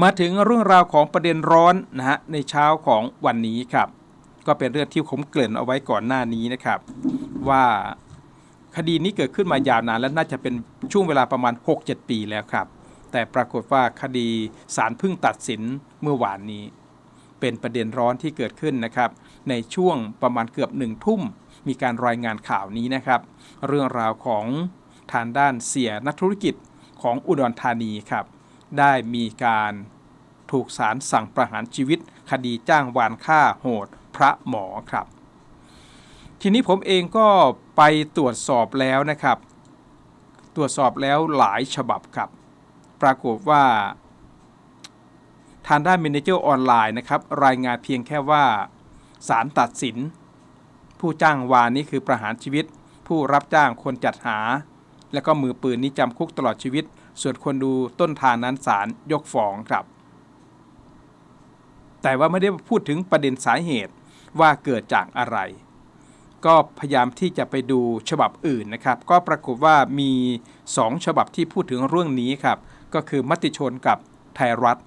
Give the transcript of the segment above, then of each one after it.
มาถึงเรื่องราวของประเด็นร้อนนะฮะในเช้าของวันนี้ครับ ก็เป็นเรื่องที่ผมเกริ่นเอาไว้ก่อนหน้านี้นะครับ ว่าคดีนี้เกิดขึ้นมายาวนานและน่าจะเป็นช่วงเวลาประมาณ 6-7 ปีแล้วครับ แต่ปรากฏว่าคดีศาลเพิ่งตัดสินเมื่อวานนี้ เป็นประเด็นร้อนที่เกิดขึ้นนะครับ ในช่วงประมาณเกือบหนึ่งทุ่ม มีการรายงานข่าวนี้นะครับ เรื่องราวของทางด้านเสียนักธุรกิจของอุดรธานีครับ ได้มีการถูกศาลสั่งประหารชีวิต คดีจ้างวานฆ่าโหดพระหมอครับ ทีนี้ผมเองก็ไปตรวจสอบแล้วนะครับ ตรวจสอบแล้วหลายฉบับครับ ปรากฏว่า ทางด้าน Manager ออนไลน์นะครับ รายงานเพียงแค่ว่าศาลตัดสิน ผู้จ้างวานนี่คือประหารชีวิต ผู้รับจ้างคนจัดหา และก็มือปืนนี่จำคุกตลอดชีวิต ส่วนคนดูต้นทางนั้นศาลยกฟ้องครับ แต่ว่าไม่ได้พูดถึงประเด็นสาเหตุว่าเกิดจากอะไร ก็พยายามที่จะไปดูฉบับอื่นนะครับ ก็ปรากฏว่ามี 2 ฉบับที่พูดถึงเรื่องนี้ครับ ก็คือมติชนกับไทยรัฐ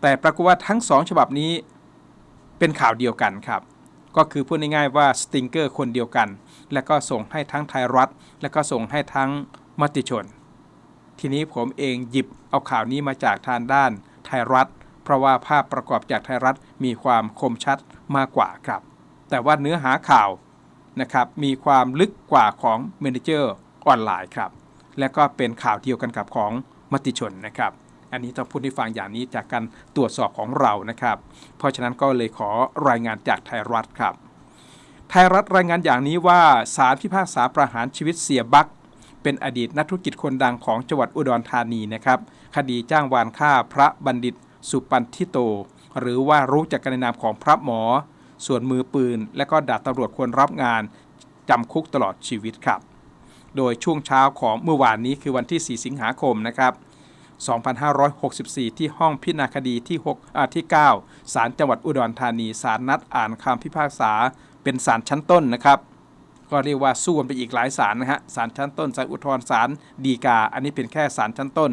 แต่ปรากฏว่าทั้ง 2 ฉบับนี้เป็นข่าวเดียวกันครับ ก็คือพูดง่ายๆว่าสติงเกอร์คนเดียวกัน และก็ส่งให้ทั้งไทยรัฐ และก็ส่งให้ทั้งมติชน ทีนี้ผมเองหยิบเอาข่าวนี้มาจากทางด้านไทยรัฐ เพราะว่าภาพประกอบจากไทยรัฐมีความคมชัดมากกว่าครับ แต่ว่าเนื้อหาข่าวนะครับมีความลึกกว่าของ Manager ออนไลน์ครับ และก็เป็นข่าวเดียวกันกับของมติชนนะครับอันนี้ต้องพูดให้ฟังอย่างนี้จากการตรวจสอบของเรานะครับ เพราะฉะนั้นก็เลยขอรายงานจากไทยรัฐครับ ไทยรัฐรายงานอย่างนี้ว่าศาลพิพากษาประหารชีวิตเสียบัก เป็นอดีตนักธุรกิจคนดังของจังหวัดอุดรธานีนะครับ คดีจ้างวานฆ่าพระบัณฑิตสุปันทิโต หรือว่ารู้จักกันในนามของพระหมอ ส่วนมือปืน และก็ดาบตำรวจคนรับงานจำคุกตลอดชีวิตครับ โดยช่วงเช้าของเมื่อวานนี้คือวันที่ 4 สิงหาคมนะครับ2564 ที่ห้องพิจารณาคดีที่6อ่าที่ 9 ศาลจังหวัดอุดรธานี ศาลนัดอ่านคำพิพากษา เป็นศาลชั้นต้นนะครับ ก็เรียกว่าสู้กันไปอีกหลายศาลนะฮะศาลชั้นต้นศาลอุทธรณ์ศาลฎีกา อันนี้เป็นแค่ศาลชั้นต้น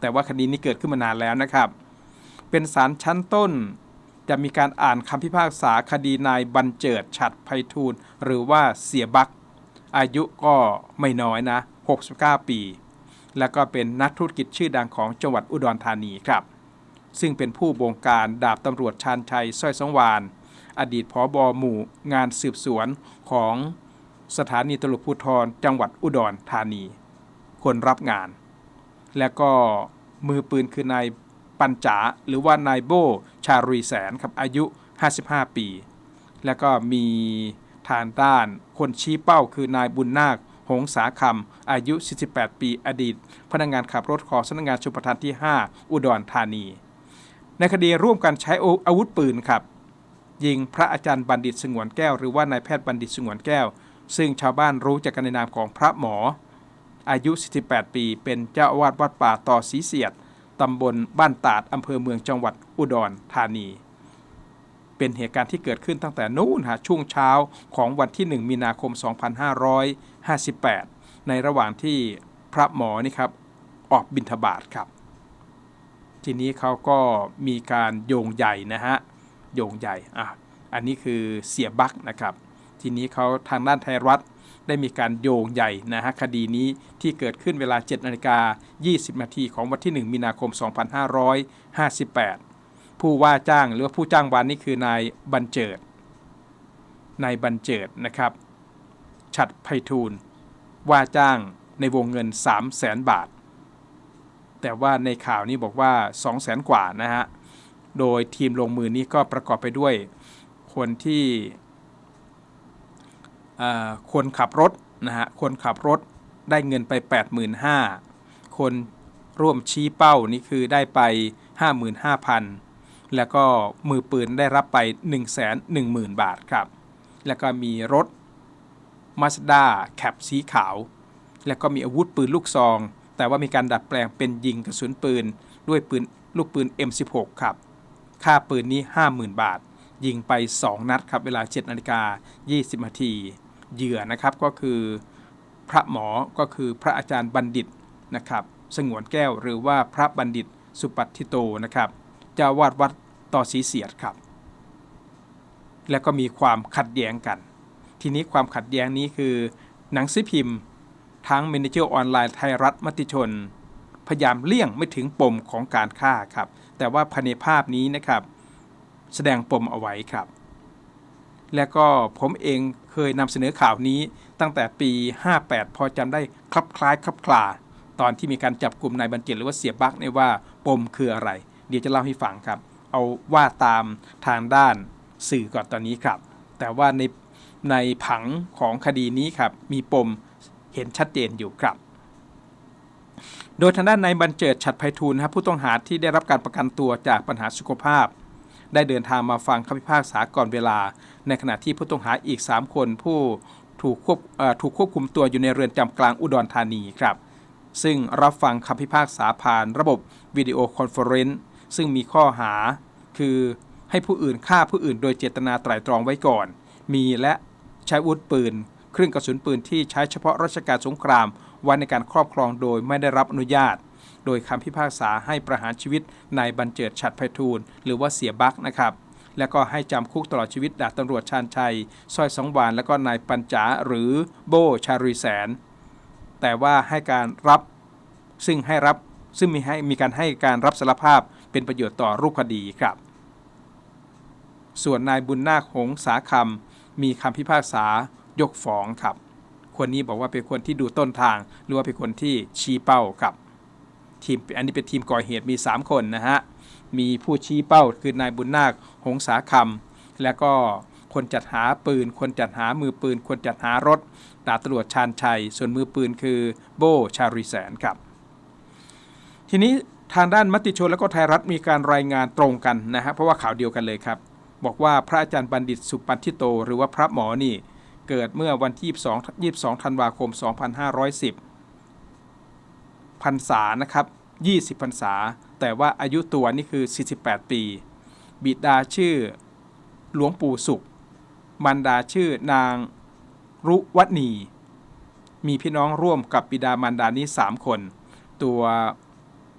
แต่ว่าคดีนี้เกิดขึ้นมานานแล้วนะครับ เป็นศาลชั้นต้น จะมีการอ่านคำพิพากษาคดีนายบรรเจิดฉัดไพฑูรย์หรือว่าเสียบักอายุก็ไม่น้อยนะ 69 ปี แล้วก็เป็นนักธุรกิจชื่อดังของจังหวัดอุดรธานีครับ ซึ่งเป็นผู้บงการดาบตำรวจชาญชัยสร้อยสังวาน อดีตผอบอหมู่งานสืบสวนของ สถานีตำรวจภูธรจังหวัดอุดรธานี คนรับงาน และก็มือปืนคือนายปัญจาหรือว่านายโบชารีแสนครับอายุ 55 ปี แล้วก็มีทางด้านคนชี้เป้าคือนายบุญนาค หงสาคำอายุ 48 ปี อดีต พนักงานขับรถของสำนักงานชุมประทานที่ 5 อุดรธานี ในคดีร่วมกันใช้อาวุธปืนครับ ยิงพระอาจารย์บัณฑิตสงวนแก้ว หรือว่านายแพทย์บัณฑิตสงวนแก้ว ซึ่งชาวบ้านรู้จักกันในนามของพระหมอ อายุ 48 ปี เป็นเจ้าอาวาสวัดป่าต่อสีเสียดตำบลบ้านตาดอำเภอเมืองจังหวัดอุดรธานี เป็นเหตุการณ์ที่เกิดขึ้นตั้งแต่นู้นฮะช่วงเช้าของวันที่ 1 มีนาคม 2558 ในระหว่างที่พระหมอนี่ครับออกบิณฑบาตครับ ทีนี้เขาก็มีการโยงใหญ่นะฮะ โยงใหญ่อะอันนี้คือเสียบักนะครับ ทีนี้เขาทางด้านไทยรัฐได้มีการโยงใหญ่นะฮะคดีนี้ที่เกิดขึ้นเวลา7นาฬิกา20 นาทีของวันที่ 1 มีนาคม 2558 ผู้ว่าจ้างหรือว่าผู้จ้างวานนี่คือนายบรรเจิด นายบรรเจิดนะครับ ฉัดไพฑูรย์ว่าจ้างในวงเงิน 3 0 0แสนบาท แต่ว่าในข่าวนี้บอกว่า 2 0 0แสนกว่านะฮะ โดยทีมลงมือนี้ก็ประกอบไปด้วยคนที่ คนขับรถนะฮะคนขับรถได้เงินไป 85,000 คนร่วมชี้เป้านี่คือได้ไป 55,000 แล้วก็มือปืนได้รับไป 110,000 บาทครับ แล้วก็มีรถ Mazda แคปสีขาว แล้วก็มีอาวุธปืนลูกซอง แต่ว่ามีการดัดแปลงเป็นยิงกระสุนปืน ด้วยปืนลูกปืน M16 ครับ ค่าปืนนี้ 50,000 บาท ยิงไป 2 นัดครับ เวลา 7นาฬิกา20นาที เหยื่อนะครับก็คือพระหมอก็คือพระอาจารย์บัณฑิตนะครับสงวนแก้วหรือว่าพระบัณฑิตสุปัติโตนะครับเจ้าวาดวัดต่อสีเสียดครับ แล้วก็มีความขัดแย้งกัน ทีนี้ความขัดแย้งนี้คือ หนังสือพิมพ์ ทั้งเมนเจอร์ออนไลน์ไทยรัฐมติชน พยายามเลี่ยงไม่ถึงปมของการฆ่าครับ แต่ว่าภายในภาพนี้นะครับ แสดงปมเอาไว้ครับ และก็ผมเอง เคยนำเสนอข่าวนี้ตั้งแต่ปี 58 พอจำได้คลับคล้ายคลับคลา ตอนที่มีการจับกลุ่มนายบรรเจิตหรือว่าเสียบักเนี่ยว่าปมคืออะไร เดี๋ยวจะเล่าให้ฟังครับ เอาว่าตามทางด้านสื่อก่อนตอนนี้ครับ แต่ว่าในในผังของคดีนี้ครับมีปมเห็นชัดเจนอยู่ครับ โดยทางด้านนายบรรเจิดฉัดไพฑูรย์นะครับผู้ต้องหาที่ได้รับการประกันตัวจากปัญหาสุขภาพ ได้เดินทางมาฟังคำพิพากษาก่อนเวลา ในขณะที่ผู้ต้องหาอีก 3 คนผู้ถูกควบถูกควบคุมตัวอยู่ในเรือนจำกลางอุดรธานีครับ ซึ่งรับฟังคำพิพากษาผ่านระบบวิดีโอคอนเฟอเรนซ์ซึ่งมีข้อหาคือให้ผู้อื่นฆ่าผู้อื่นโดยเจตนาไตร่ตรองไว้ก่อน มีและใช้อาวุธปืน เครื่องกระสุนปืนที่ใช้เฉพาะราชการสงครามไว้ในการครอบครองโดยไม่ได้รับอนุญาต โดยคำพิพากษาให้ประหารชีวิตนายบรรเจิดฉัดไพฑูรย์หรือว่าเสียบักนะครับแล้วก็ให้จำคุกตลอดชีวิตดาบตำรวจชาญชัยสร้อยสองวาน แล้วก็นายปัญจาหรือโบชารีแสน แต่ว่าให้การรับซึ่งให้รับซึ่งมีให้มีการให้การรับสารภาพเป็นประโยชน์ต่อรูปคดีครับ ส่วนนายบุญนาคหงสาคำมีคำพิพากษายกฟ้องครับ คนนี้บอกว่าเป็นคนที่ดูต้นทาง หรือว่าเป็นคนที่ชี้เป้าครับ ทีมอันนี้เป็นทีมก่อเหตุมี 3 คนนะฮะ มีผู้ชี้เป้าคือนายบุญนาค หงสาคำแล้วก็คนจัดหาปืน คนจัดหามือปืน คนจัดหารถ ดาบตำรวจชาญชัย ส่วนมือปืนคือโบชาริแสนครับ ทีนี้ทางด้านมติชนและก็ไทยรัฐมีการรายงานตรงกันนะฮะเพราะว่าข่าวเดียวกันเลยครับ บอกว่าพระอาจารย์บัณฑิตสุปันทิโต หรือว่าพระหมอนี่เกิดเมื่อวันที่22 22ธันวาคม 2510พรรษานะครับ 20พรรษา แต่ว่าอายุตัวนี่คือ 48 ปี บิดาชื่อหลวงปู่สุข มารดาชื่อนางรุวัฒนี มีพี่น้องร่วมกับบิดามารดานี้ 3 คน ตัว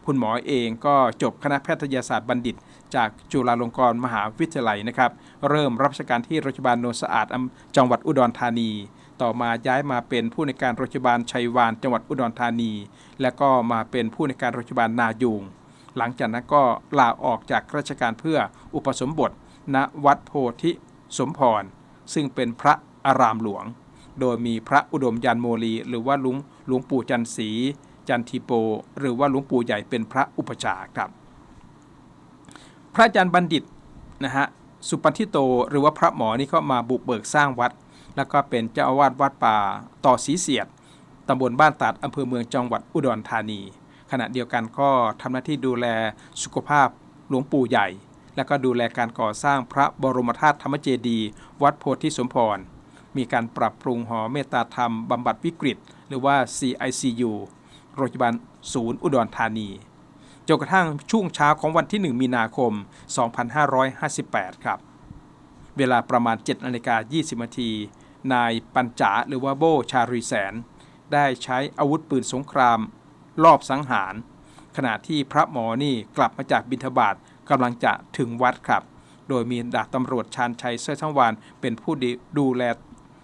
คุณหมอเองก็จบคณะแพทยศาสตร์บัณฑิต จากจุฬาลงกรณ์มหาวิทยาลัยนะครับ เริ่มรับราชการที่โรงพยาบาลโนนสะอาดจังหวัดอุดรธานี ต่อมาย้ายมาเป็นผู้ในการโรงพยาบาลชัยวานจังหวัดอุดรธานี และก็มาเป็นผู้ในการโรงพยาบาลนายูงหลังจากนั้นก็ลาออกจากราชการเพื่ออุปสมบท ณวัดโพธิสมพร ซึ่งเป็นพระอารามหลวง โดยมีพระอุดมยันโมลี หรือว่าหลวงหลวงปู่จันสีจันทีโป หรือว่าหลวงปู่ใหญ่เป็นพระอุปชาครับ พระอาจารย์บัณฑิตนะฮะสุปันทิโตหรือว่าพระหมอนี่เข้ามาบุกเบิกสร้างวัด แล้วก็เป็นเจ้าอาวาสวัดป่าต่อสีเสียดตำบลบ้านตัดอำเภอเมืองจังหวัดอุดรธานี ขณะเดียวกันก็ทำหน้าที่ดูแลสุขภาพหลวงปู่ใหญ่ และก็ดูแลการก่อสร้างพระบรมธาตุธรรมเจดีย์วัดโพธิสมพร มีการปรับปรุงหอเมตตาธรรมบำบัดวิกฤต หรือว่า CICU โรงพยาบาลศูนย์อุดรธานีจนกระทั่งช่วงเช้าของวันที่ 1 มีนาคม 2558 ครับ เวลาประมาณ7นาฬิกา20นาที นายปัญจาหรือว่าโบชารีแสน ได้ใช้อาวุธปืนสงคราม รอบสังหาร ขณะที่พระหมอนี่กลับมาจากบิณฑบาตกำลังจะถึงวัดครับ โดยมีดาบตำรวจชาญชัยเสื้อทั้งวานเป็นผู้ดูแล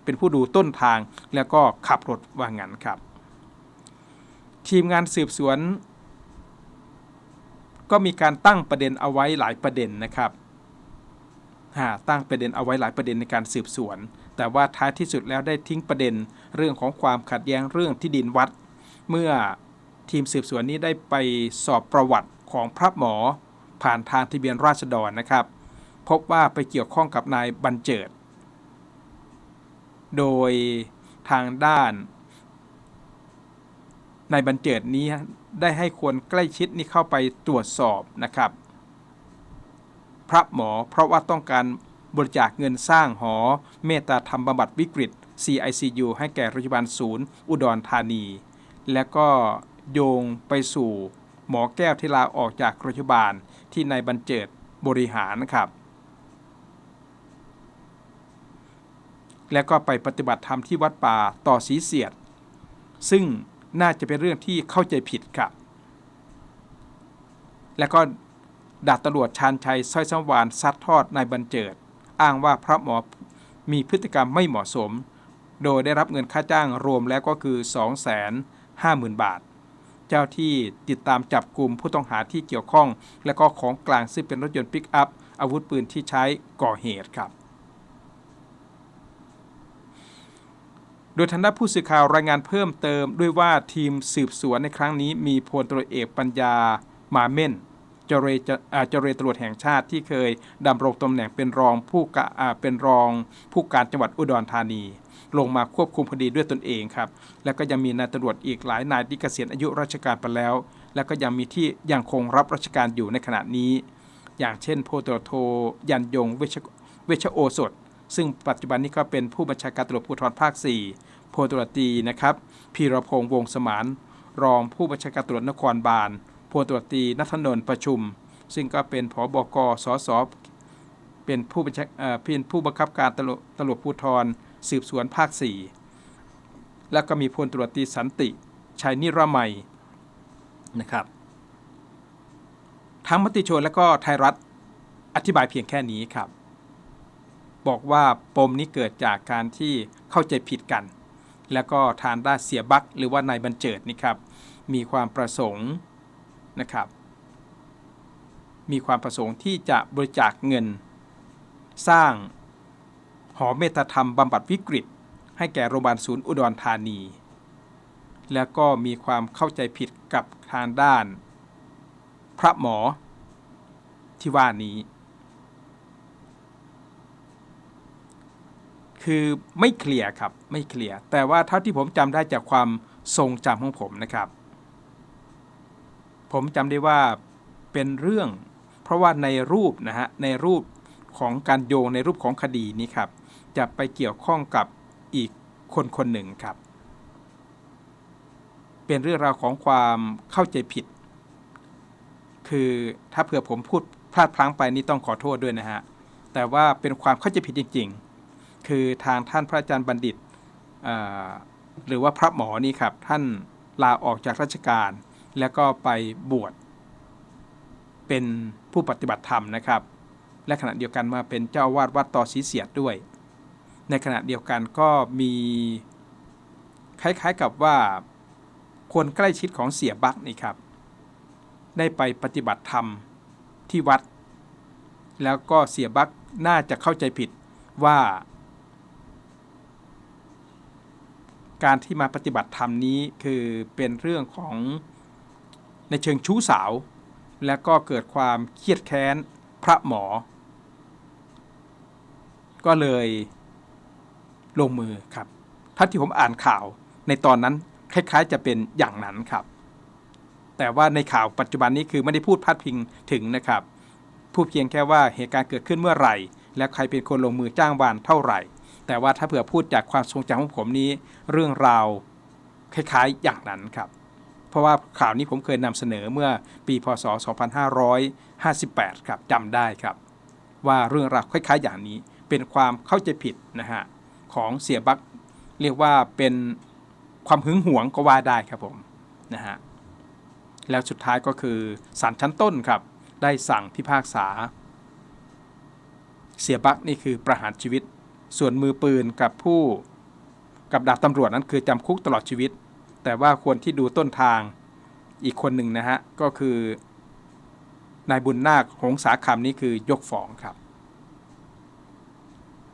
เป็นผู้ดูต้นทางแล้วก็ขับรถว่างันครับ ทีมงานสืบสวน ก็มีการตั้งประเด็นเอาไว้หลายประเด็นนะครับหาตั้งประเด็นเอาไว้หลายประเด็นในการสืบสวน แต่ว่าท้ายที่สุดแล้วได้ทิ้งประเด็น เรื่องของความขัดแย้งเรื่องที่ดินวัด เมื่อทีมสืบสวนนี้ได้ไปสอบประวัติของพระหมอ ผ่านทางทะเบียนราษฎรนะครับ พบว่าไปเกี่ยวข้องกับนายบรรเจิด โดยทางด้านนายบรรเจิดนี้ได้ให้คนใกล้ชิดนี่เข้าไปตรวจสอบนะครับ พระหมอเพราะว่าต้องการ บริจาคเงินสร้างหอ เมตตาธรรมบำบัดวิกฤต CICU ให้แก่โรงพยาบาลศูนย์ อุดรธานี และก็โยงไปสู่หมอแก้วที่ลาออกจากโรงพยาบาลที่นายบรรเจิดบริหารนะครับ และก็ไปปฏิบัติธรรมที่วัดป่าต่อสีเสียด ซึ่งน่าจะเป็นเรื่องที่เข้าใจผิดครับ แล้วก็ดาบตำรวจชาญชัยสร้อยสมวานซัดทอดนายบรรเจิด อ้างว่าพระหมอมีพฤติกรรมไม่เหมาะสม โดยได้รับเงินค่าจ้างรวมแล้วก็คือ 250,000 บาท เจ้าที่ติดตามจับกลุ่มผู้ต้องหาที่เกี่ยวข้อง และก็ของกลางซึ่งเป็นรถยนต์ปิกอัพ อาวุธปืนที่ใช้ก่อเหตุครับโดยทางด้านผู้สื่อข่าวรายงานเพิ่มเติมด้วยว่าทีมสืบสวนในครั้งนี้มีพลตรวจเอกปัญญามาเม่น เจเรจะอ่าเจเรตำรวจแห่งชาติที่เคยดำรงตำแหน่งเป็นรองผู้กาเป็นรองผู้การจังหวัดอุดรธานี ลงมาควบคุมคดีด้วยตนเองครับ แล้วก็ยังมีนายตำรวจอีกหลายนายที่เกษียณอายุราชการไปแล้ว แล้วก็ยังมีที่ยังคงรับราชการอยู่ในขณะนี้ อย่างเช่นพตรวจโทยันยงเวชเวชโอสถ ซึ่งปัจจุบันนี้ก็เป็นผู้บัญชาการตำรวจภูธรภาค4พตรวจตรีนะครับพีรพงษ์วงสมานรองผู้บัญชาการตำรวจนครบาล พลตรวจตีนัทนนท์ประชุม ซึ่งก็เป็นผบกสสเป็นผู้บัญชาเป็นผู้บังคับการตำรวจตำรวจภูธรสืบสวนภาค 4 แล้วก็มีพลตรวจตีสันติชัยนิรมัยนะครับทั้งมติชนและก็ไทยรัฐอธิบายเพียงแค่นี้ครับ บอกว่าปมนี้เกิดจากการที่เข้าใจผิดกัน แล้วก็ทานได้านเสียบักหรือว่านายบรรเจิดนี่ครับ มีความประสงค์ นะครับ มีความประสงค์ที่จะบริจาคเงิน สร้างหอเมตธรรมบำบัดวิกฤต ให้แก่โรงพยาบาลศูนย์อุดรธานี แล้วก็มีความเข้าใจผิดกับทางด้าน พระหมอที่ว่านี้ คือไม่เคลียร์ครับไม่เคลียร์แต่ว่าเท่าที่ผมจำได้จากความทรงจำของผมนะครับ ผมจำได้ว่าเป็นเรื่อง เพราะว่าในรูปนะฮะในรูปของการโยงในรูปของคดีนี้ครับ จะไปเกี่ยวข้องกับอีกคนคนหนึ่งครับ เป็นเรื่องราวของความเข้าใจผิด คือถ้าเผื่อผมพูดพลาดพลั้งไปนี่ต้องขอโทษด้วยนะฮะ แต่ว่าเป็นความเข้าใจผิดจริง ๆ คือทางท่านพระอาจารย์บัณฑิตหรือว่าพระหมอนี่ครับท่านลาออกจากราชการ แล้วก็ไปบวชเป็นผู้ปฏิบัติธรรมนะครับ และขณะเดียวกันมาเป็นเจ้าวาดวัดต่อศรีเสียดด้วย ในขณะเดียวกันก็มีคล้ายๆกับว่าคนใกล้ชิดของเสียบักนี่ครับ ได้ไปปฏิบัติธรรมที่วัด แล้วก็เสียบักน่าจะเข้าใจผิดว่า การที่มาปฏิบัติธรรมนี้คือเป็นเรื่องของ ในเชิงชู้สาว และก็เกิดความเครียดแค้นพระหมอ ก็เลยลงมือครับถ้าที่ผมอ่านข่าวในตอนนั้นคล้ายๆ จะเป็นอย่างนั้นครับ แต่ว่าในข่าวปัจจุบันนี้คือไม่ได้พูดพาดพิงถึงนะครับ พูดเพียงแค่ว่าเหตุการณ์เกิดขึ้นเมื่อไหร่ และใครเป็นคนลงมือจ้างวานเท่าไหร่ แต่ว่าถ้าเผื่อพูดจากความทรงจำของผมนี้ เรื่องราวคล้ายๆ อย่างนั้นครับ เพราะว่าข่าวนี้ผมเคยนำเสนอเมื่อปีพศ 2558 ครับจำได้ครับ ว่าเรื่องราวคล้ายๆอย่างนี้เป็นความเข้าใจผิดนะฮะของเสียบักเรียกว่าเป็นความหึงหวงก็ว่าได้ครับผมนะฮะแล้วสุดท้ายก็คือศาลชั้นต้นครับ ได้สั่งพิพากษา เสียบักนี่คือประหารชีวิต ส่วนมือปืนกับผู้กับดาบตำรวจนั้นคือจำคุกตลอดชีวิต แต่ว่าควรที่ดูต้นทางอีกคนหนึ่งนะฮะ ก็คือนายบุญนาคหงสาคำนี่คือยกฟ้องครับ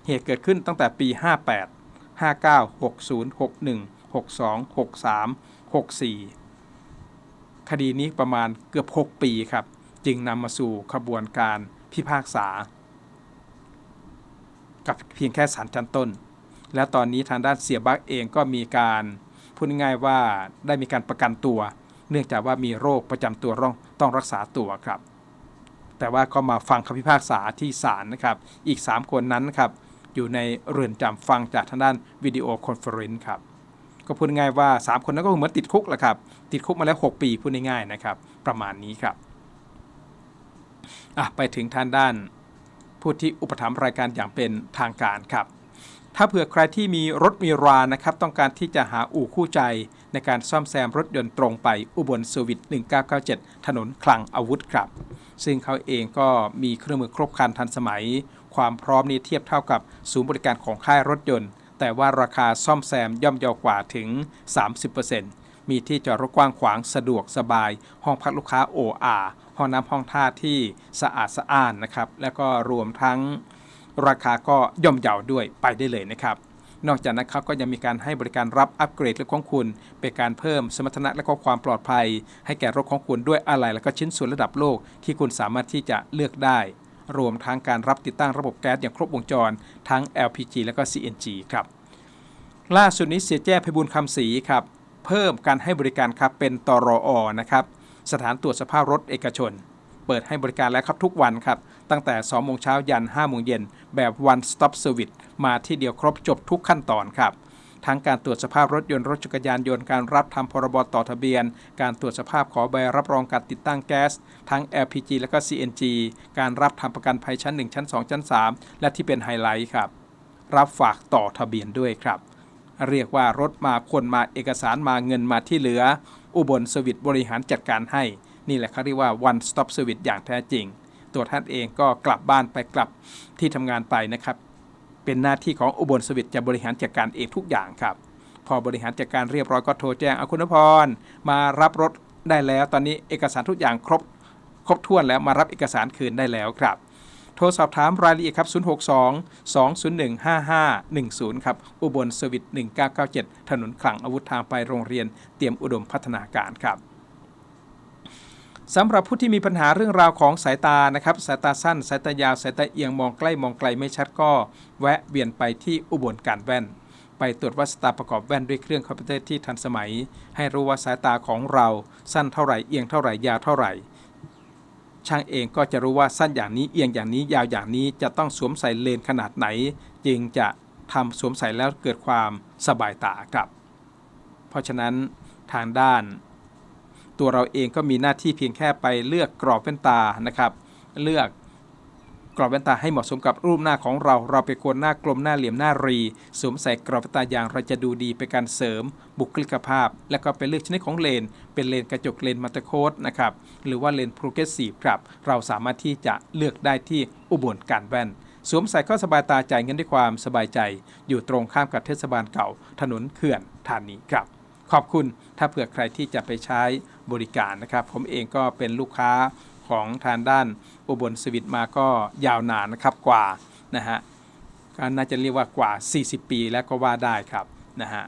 เหตุเกิดขึ้นตั้งแต่ปี 58 59 60 61 62 63 64 คดีนี้ประมาณเกือบ 6 ปีครับ จึงนำมาสู่ขบวนการพิพากษา กับเพียงแค่ศาลชั้นต้น และตอนนี้ทางด้านเสียบักเองก็มีการ พูดง่ายๆว่าได้มีการประกันตัว เนื่องจากว่ามีโรคประจำตัวร่องต้องรักษาตัวครับ แต่ว่าก็มาฟังคำพิพากษาที่ศาลนะครับ อีก 3 คนนั้นครับอยู่ในเรือนจำฟังจากทางด้านวิดีโอคอนเฟอเรนซ์ครับก็พูดง่ายว่า 3 คนนั้นก็เหมือนติดคุกแหละครับ ติดคุกมาแล้ว 6 ปีพูดง่ายๆนะครับ ประมาณนี้ครับอะไปถึงทางด้านผู้ที่อุปถัมภ์รายการอย่างเป็นทางการครับ ถ้าเผื่อใครที่มีรถมีรานะครับ ต้องการที่จะหาอู่คู่ใจในการซ่อมแซมรถยนต์ตรงไปอุบลสวิต1997 ถนนคลังอาวุธครับ ซึ่งเขาเองก็มีเครื่องมือครบครันทันสมัย ความพร้อมนี้เทียบเท่ากับศูนย์บริการของค่ายรถยนต์ แต่ว่าราคาซ่อมแซมย่อมเยาวกว่าถึง 30%มีที่จอดรถกว้างขวางสะดวกสบาย ห้องพักลูกค้า OR ห้องน้ำห้องท่าที่สะอาดสะอ้านนะครับ แล้วก็รวมทั้ง ราคาก็ย่อมเยาวด้วยไปได้เลยนะครับ นอกจากนั้นเขาก็ยังมีการให้บริการรับอัปเกรดรถของคุณ เป็นการเพิ่มสมรรถนะและก็ความปลอดภัย ให้แก่รถของคุณด้วยอะไหล่และก็ชิ้นส่วนระดับโลกที่คุณสามารถที่จะเลือกได้ รวมทั้งการรับติดตั้งระบบแก๊สอย่างครบวงจร ทั้ง LPG และก็ CNG ครับล่าสุดนี้เสียแจ้ไพบุญคำศรีครับเพิ่มการให้บริการครับเป็นตรอนะครับสถานตรวจสภาพรถเอกชน เปิดให้บริการแล้วครับทุกวันครับ ตั้งแต่ 2 โมงเช้ายัน 5 โมงเย็น แบบ one stop service มาที่เดียวครบจบทุกขั้นตอนครับ ทั้งการตรวจสภาพรถยนต์รถจักรยานยนต์การรับทำพรบต่อทะเบียน การตรวจสภาพขอใบรับรองการติดตั้งแก๊ส ทั้ง LPG และก็ CNG การรับทำประกันภัยชั้น 1 ชั้น 2 ชั้น 3 และที่เป็นไฮไลท์ครับ รับฝากต่อทะเบียนด้วยครับเรียกว่ารถมาคนมาเอกสารมาเงินมาที่เหลือ อุบลสวิตบริหารจัดการให้ นี่แหละเขาเรียกว่า one stop service อย่างแท้จริง ตัวท่านเองก็กลับบ้านไปกลับที่ทำงานไปนะครับ เป็นหน้าที่ของอุบลสวิตจะบริหารจัดการเองทุกอย่างครับ พอบริหารจัดการเรียบร้อยก็โทรแจ้งอาคุณพรมารับรถได้แล้ว ตอนนี้เอกสารทุกอย่างครบครบถ้วนแล้วมารับเอกสารคืนได้แล้วครับโทรสอบถามรายละเอียดครับ 062 201 5510 ครับ อุบลสวิต1997 ถนนขลังอาวุธทางไปโรงเรียนเตรียมอุดมพัฒนาการครับ สำหรับผู้ที่มีปัญหาเรื่องราวของสายตานะครับ สายตาสั้น สายตายาว สายตาเอียงมองใกล้มองไกลไม่ชัดก็ แวะเวียนไปที่อุบลการแว่น ไปตรวจวัดสายตาประกอบแว่นด้วยเครื่องคอมพิวเตอร์ที่ทันสมัย ให้รู้ว่าสายตาของเราสั้นเท่าไหร่เอียงเท่าไหร่ยาวเท่าไหร่ ช่างเองก็จะรู้ว่าสั้นอย่างนี้เอียงอย่างนี้ยาวอย่างนี้จะต้องสวมใส่เลนขนาดไหน จึงจะทำสวมใส่แล้วเกิดความสบายตาครับ เพราะฉะนั้นทางด้าน ตัวเราเองก็มีหน้าที่เพียงแค่ไปเลือกกรอบแว่นตานะครับ เลือกกรอบแว่นตาให้เหมาะสมกับรูปหน้าของเรา เราไปนคนหน้ากลมหน้าเหลี่ยมหน้ารีสวมใส่กรอบแว่นตาอย่างเราจะดูดีเป็นการเสริม บุคลิกภาพ และก็ไปเลือกชนิดของเลน เป็นเลนกระจกเลนมัลติโคดนะครับหรือว่าเลนโปรเกรสซีฟครับเราสามารถที่จะเลือกได้ที่อุบลการแว่นสวมใส่ก็สบายตาจ่ายเงินด้วยความสบายใจ อยู่ตรงข้ามกับเทศบาลเก่า ถนนเขื่อนธานีครับ ขอบคุณถ้าเผื่อใครที่จะไปใช้บริการนะครับ ผมเองก็เป็นลูกค้าของทางด้านอุบลสวิตมาก็ยาวนานนะครับกว่านะฮะก็น่าจะเรียกว่ากว่า 40 ปีแล้วก็ว่าได้ครับนะฮะ